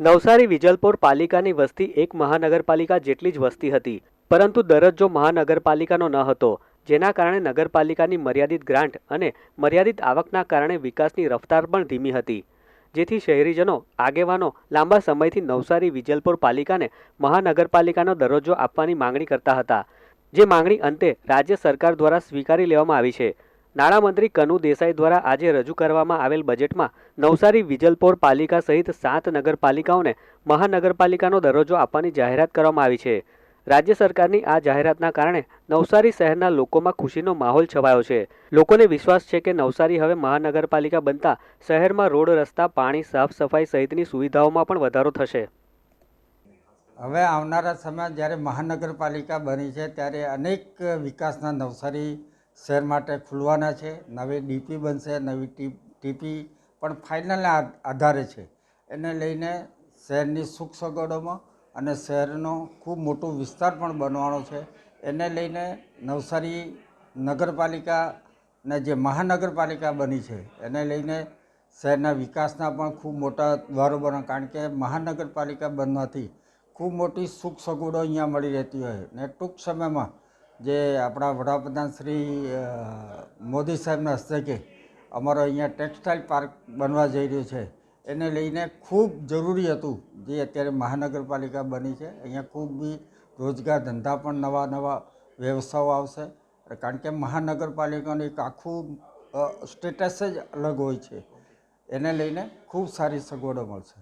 નવસારી વિજલપોર પાલિકાની વસ્તી એક મહાનગરપાલિકા જેટલી જ વસ્તી હતી, પરંતુ દરજ્જો મહાનગરપાલિકાનો ન હતો, જેના કારણે નગરપાલિકાની મર્યાદિત ગ્રાન્ટ અને મર્યાદિત આવકના કારણે વિકાસની રફતાર પણ ધીમી હતી. જેથી શહેરીજનો, આગેવાનો લાંબા સમયથી નવસારી વિજલપોર પાલિકાને મહાનગરપાલિકાનો દરજ્જો આપવાની માંગણી કરતા હતા, જે માંગણી અંતે રાજ્ય સરકાર દ્વારા સ્વીકારી લેવામાં આવી છે. નાણામંત્રી કનુ દેસાઈ દ્વારા આજે રજૂ કરવામાં આવેલ બજેટમાં નવસારી વિજલપોર પાલિકા સહિત સાત નગરપાલિકાઓને મહાનગરપાલિકાનો દરજ્જો આપવાની જાહેરાત કરવામાં આવી છે. રાજ્ય સરકારની આ જાહેરાતના કારણે નવસારી શહેરના લોકોમાં ખુશીનો માહોલ છવાયો છે. લોકોને વિશ્વાસ છે કે નવસારી હવે મહાનગરપાલિકા બનતા શહેરમાં રોડ, રસ્તા, પાણી, સાફ સફાઈ સહિતની સુવિધાઓમાં પણ વધારો થશે. હવે આવનારા સમયમાં જ્યારે મહાનગરપાલિકા બની છે, ત્યારે અનેક વિકાસના નવસારી શહેર માટે ખુલવાના છે, નવી ડીપી બનશે, નવી ટીપી પણ ફાઇનલના આધારે છે. એને લઈને શહેરની સુખ સગવડોમાં અને શહેરનો ખૂબ મોટો વિસ્તાર પણ બનવાનો છે. એને લઈને નવસારી નગરપાલિકાને જે મહાનગરપાલિકા બની છે, એને લઈને શહેરના વિકાસના પણ ખૂબ મોટા દ્વારો બને, કારણ કે મહાનગરપાલિકા બનવાથી ખૂબ મોટી સુખ સગવડો અહીંયા મળી રહેતી હોય. ને ટૂંક સમયમાં જે આપણા વડાપ્રધાન શ્રી મોદી સાહેબના હસ્તકે અમારો અહીંયા ટેક્સટાઇલ પાર્ક બનવા જઈ રહ્યો છે. એને લઈને ખૂબ જરૂરી હતું, જે અત્યારે મહાનગરપાલિકા બની છે. અહીંયા ખૂબ બી રોજગાર ધંધા પણ નવા નવા વ્યવસાયો આવશે. કારણ કે મહાનગરપાલિકાનું એક આખું સ્ટેટસ જ અલગ હોય છે. એને લઈને ખૂબ સારી સગવડો મળશે.